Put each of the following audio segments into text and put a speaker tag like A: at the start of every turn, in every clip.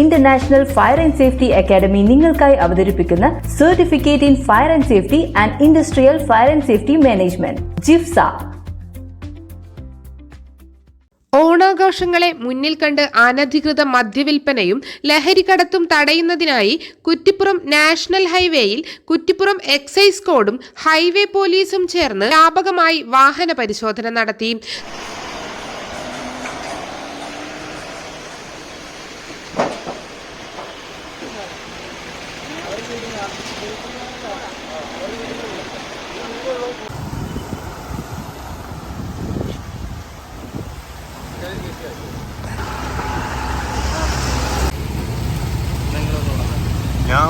A: International fire and safety academy നിങ്ങൾക്കായി അവതരിപ്പിക്കുന്ന certificate in fire and safety and industrial fire and safety management ജിഫ്സ.
B: ഓണാഘോഷങ്ങളെ മുന്നിൽ കണ്ട് അനധികൃത മദ്യവിൽപ്പനയും ലഹരിക്കടത്തും തടയുന്നതിനായി കുറ്റിപ്പുറം നാഷണൽ ഹൈവേയിൽ കുറ്റിപ്പുറം എക്സൈസ് കോഡും ഹൈവേ പോലീസും ചേർന്ന് വ്യാപകമായി വാഹന പരിശോധന നടത്തി.
C: ഞാൻ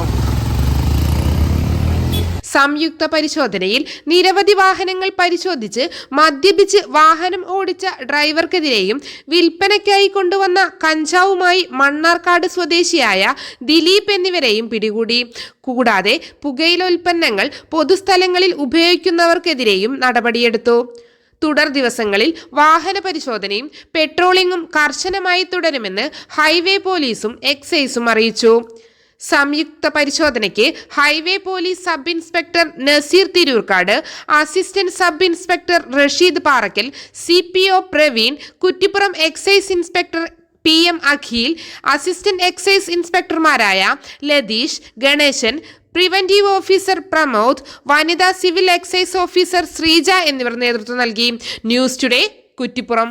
B: സംയുക്ത പരിശോധനയിൽ നിരവധി വാഹനങ്ങൾ പരിശോധിച്ച് മദ്യപിച്ച് വാഹനം ഓടിച്ച ഡ്രൈവർക്കെതിരെയും വിൽപ്പനയ്ക്കായി കൊണ്ടുവന്ന കഞ്ചാവുമായി മണ്ണാർക്കാട് സ്വദേശിയായ ദിലീപ് എന്നിവരെയും പിടികൂടി. കൂടാതെ പുകയില ഉൽപ്പന്നങ്ങൾ പൊതുസ്ഥലങ്ങളിൽ ഉപയോഗിക്കുന്നവർക്കെതിരെയും നടപടിയെടുത്തു. തുടർ ദിവസങ്ങളിൽ വാഹന പരിശോധനയും പെട്രോളിംഗും കർശനമായി തുടരുമെന്ന് ഹൈവേ പോലീസും എക്സൈസും അറിയിച്ചു. സംയുക്ത പരിശോധനയ്ക്ക് highway police sub inspector Naseer Tirurkkad assistant sub inspector Rasheed Parakkal C P O Praveen Kuttippuram excise inspector P M Akhil assistant excise ഇൻസ്പെക്ടർമാരായ Latheesh Ganesan preventive officer Pramod വനിതാ സിവിൽ എക്സൈസ് ഓഫീസർ ശ്രീജ എന്നിവർ നേതൃത്വം നൽകി. News today Kuttippuram.